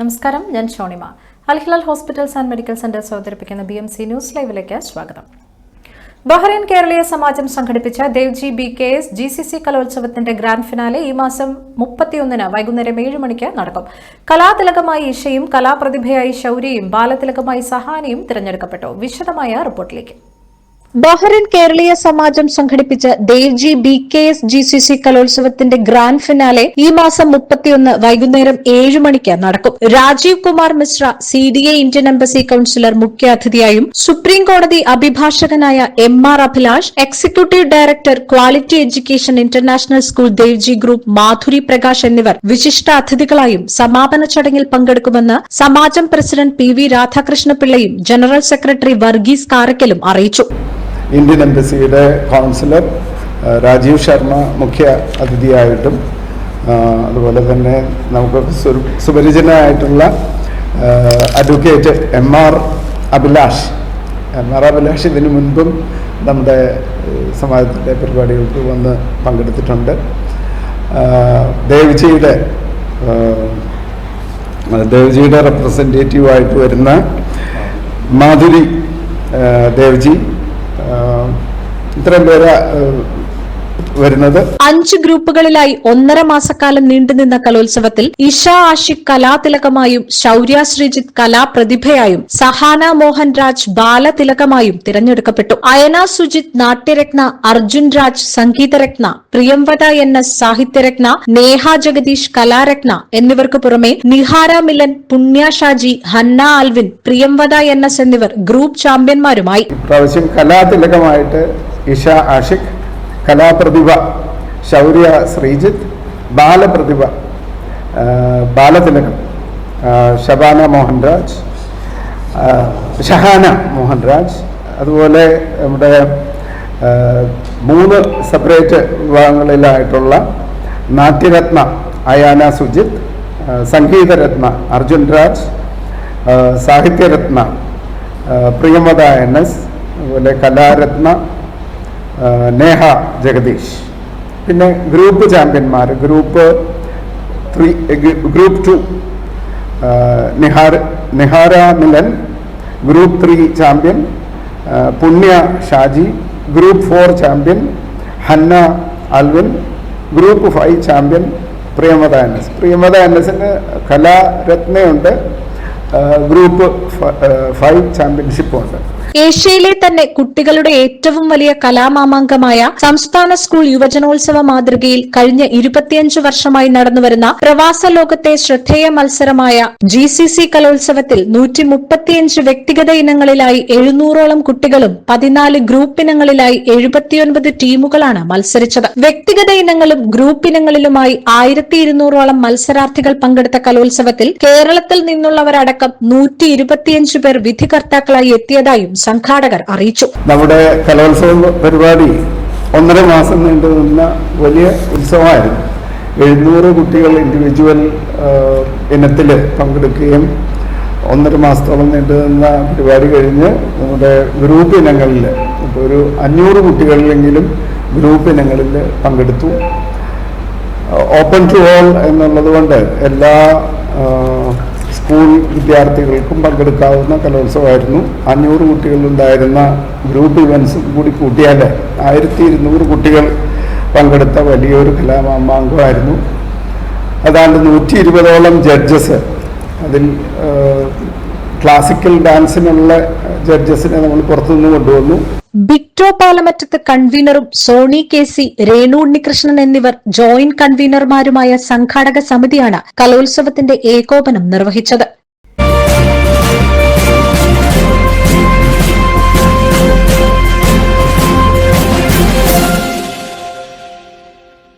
നമസ്കാരം ഞാൻ Shonima. Al Hilal hospitals and medical centre അവതരിപ്പിക്കുന്ന ബി എം സി ന്യൂസ് ലൈവിലേക്ക് സ്വാഗതം. ബഹ്റൈൻ കേരളീയ സമാജം സംഘടിപ്പിച്ച Devji B K S G C C കലോത്സവത്തിന്റെ grand finale ഈ മാസം മുപ്പത്തിയൊന്നിന് വൈകുന്നേരം ഏഴ് മണിക്ക് നടക്കും. കലാതിലകമായി ഇഷയും കലാപ്രതിഭയായി ശൗര്യയും ബാലതിലകമായി സഹാനിയും തിരഞ്ഞെടുക്കപ്പെട്ടു. വിശദമായ റിപ്പോർട്ടിലേക്ക്. ബഹ്റിൻ കേരളീയ സമാജം സംഘടിപ്പിച്ച Devji B K S G C C കലോത്സവത്തിന്റെ grand finale ഈ മാസം മുപ്പത്തിയൊന്ന് വൈകുന്നേരം ഏഴ് മണിക്ക് നടക്കും. Rajeev Kumar Mishra C D A Indian embassy counsellor മുഖ്യാതിഥിയായും supreme കോടതി അഭിഭാഷകനായ M R Abhilash executive director quality education international school Devji group Madhuri Prakash എന്നിവർ വിശിഷ്ട അതിഥികളായും സമാപന ചടങ്ങിൽ പങ്കെടുക്കുമെന്ന് സമാജം പ്രസിഡന്റ് പി വി രാധാകൃഷ്ണപിള്ളയും ജനറൽ സെക്രട്ടറി വർഗീസ് കാരക്കലും അറിയിച്ചു. ഇന്ത്യൻ എംബസിയുടെ കൗൺസിലർ രാജീവ് ശർമ്മ മുഖ്യ അതിഥിയായിട്ടും അതുപോലെ തന്നെ നമുക്ക് സുപരിചിതനായിട്ടുള്ള advocate M R Abhilash. M R Abhilash ഇതിനു മുൻപും നമ്മുടെ സമാജത്തിന്റെ പരിപാടികൾക്ക് വന്ന് പങ്കെടുത്തിട്ടുണ്ട്. ദേവ്ജിയുടെ ദേവ്ജിയുടെ റെപ്രസെന്റേറ്റീവായിട്ട് വരുന്ന മാധുരി ദേവ്ജി ഇത്രയും പേര് വരുന്നത്? അഞ്ച് ഗ്രൂപ്പുകളിലായി ഒന്നര മാസക്കാലം നീണ്ടുനിന്ന കലോത്സവത്തിൽ ഇഷ ആഷിഖ് കലാതിലകമായും ശൗര്യ ശ്രീജിത്ത് കലാപ്രതിഭയായും സഹാന മോഹൻ രാജ് ബാലതിലകമായും തിരഞ്ഞെടുക്കപ്പെട്ടു. അയന സുജിത് നാട്യരത്ന അർജുൻ രാജ് സംഗീതരത്ന പ്രിയംവദ എൻ എസ് സാഹിത്യരത്ന നേഹ ജഗദീഷ് കലാരത്ന എന്നിവർക്ക് പുറമെ Nihara Milan Punya Shaji Hanna Alvin Priyamvada N S എന്നിവർ ഗ്രൂപ്പ് ചാമ്പ്യന്മാരുമായി. ഇപ്രാവശ്യം കലാതിലകമായിട്ട് ഇഷ ആഷിഖ് കലാപ്രതിഭ ശൗര്യ ശ്രീജിത്ത് ബാലപ്രതിഭ ബാലതിലകം ഷബാന മോഹൻരാജ് ഷഹാന മോഹൻരാജ് അതുപോലെ നമ്മുടെ മൂന്ന് സെപ്പറേറ്റ് വിഭാഗങ്ങളിലായിട്ടുള്ള നാട്യരത്ന അയാന സുജിത്ത് സംഗീതരത്ന അർജുൻ രാജ് സാഹിത്യരത്ന പ്രിയമത എൻ എസ് അതുപോലെ കലാരത്ന നേഹ ജഗദീഷ്. പിന്നെ group ചാമ്പ്യന്മാർ group three group two. Nihar Nihara Milan group three champion Punya Shaji group four champion Hanna Alvin group five champion Priyamvada N S. Priyamvada N എസിന് കലാരത്നയുണ്ട്. Group five ചാമ്പ്യൻഷിപ്പുണ്ട്. ഏഷ്യയിലെ തന്നെ കുട്ടികളുടെ ഏറ്റവും വലിയ കലാമാമാങ്കമായ സംസ്ഥാന സ്കൂൾ യുവജനോത്സവ മാതൃകയിൽ കഴിഞ്ഞ ഇരുപത്തിയഞ്ച് വർഷമായി നടന്നുവരുന്ന പ്രവാസ ലോകത്തെ ശ്രദ്ധേയ മത്സരമായ ജി സി സി കലോത്സവത്തിൽ നൂറ്റി മുപ്പത്തിയഞ്ച് വ്യക്തിഗത ഇനങ്ങളിലായി എഴുന്നൂറോളം കുട്ടികളും പതിനാല് ഗ്രൂപ്പ് ഇനങ്ങളിലായി എഴുപത്തിയൊൻപത് ടീമുകളാണ് മത്സരിച്ചത്. വ്യക്തിഗത ഇനങ്ങളും ഗ്രൂപ്പ് ഇനങ്ങളിലുമായി ആയിരത്തി ഇരുന്നൂറോളം മത്സരാർത്ഥികൾ പങ്കെടുത്ത കലോത്സവത്തിൽ കേരളത്തിൽ നിന്നുള്ളവരടക്കം നൂറ്റി ഇരുപത്തിയഞ്ച് പേർ വിധികർത്താക്കളായി എത്തിയതായും സംഘാടകർ അറിയിച്ചു. നമ്മുടെ കലോത്സവ പരിപാടി ഒന്നര മാസം നീണ്ടു നിന്ന വലിയ ഉത്സവമായിരുന്നു. എഴുന്നൂറ് കുട്ടികൾ ഇൻഡിവിജ്വൽ ഇനത്തിൽ പങ്കെടുക്കുകയും ഒന്നര മാസത്തോളം നീണ്ടു നിന്ന പരിപാടി കഴിഞ്ഞ് നമ്മുടെ ഗ്രൂപ്പ് ഇനങ്ങളിൽ ഇപ്പോൾ ഒരു അഞ്ഞൂറ് കുട്ടികളിലെങ്കിലും ഗ്രൂപ്പ് ഇനങ്ങളിൽ പങ്കെടുത്തു. ഓപ്പൺ ടു ഓൾ എന്നുള്ളത് കൊണ്ട് എല്ലാ സ്കൂൾ വിദ്യാർത്ഥികൾക്കും പങ്കെടുക്കാവുന്ന കലോത്സവമായിരുന്നു. അഞ്ഞൂറ് കുട്ടികളുണ്ടായിരുന്ന ഗ്രൂപ്പ് ഇവൻസും കൂടി കൂട്ടിയാൽ ആയിരത്തി ഇരുന്നൂറ് കുട്ടികൾ പങ്കെടുത്ത വലിയൊരു കലാമാമാങ്കമായിരുന്നു. അതാണ്ട് നൂറ്റി ഇരുപതോളം ജഡ്ജസ് അതിൽ ക്ലാസിക്കൽ ഡാൻസിനുള്ള ജഡ്ജസിനെ നമ്മൾ പുറത്തുനിന്ന് കൊണ്ടുവന്നു. ബിക്ടോ പാലമറ്റത്ത് കൺവീനറും സോണി കെ സി രേണു ഉണ്ണികൃഷ്ണൻ എന്നിവർ ജോയിന്റ് കൺവീനർമാരുമായ സംഘാടക സമിതിയാണ് കലോത്സവത്തിന്റെ ഏകോപനം നിർവഹിച്ചത്.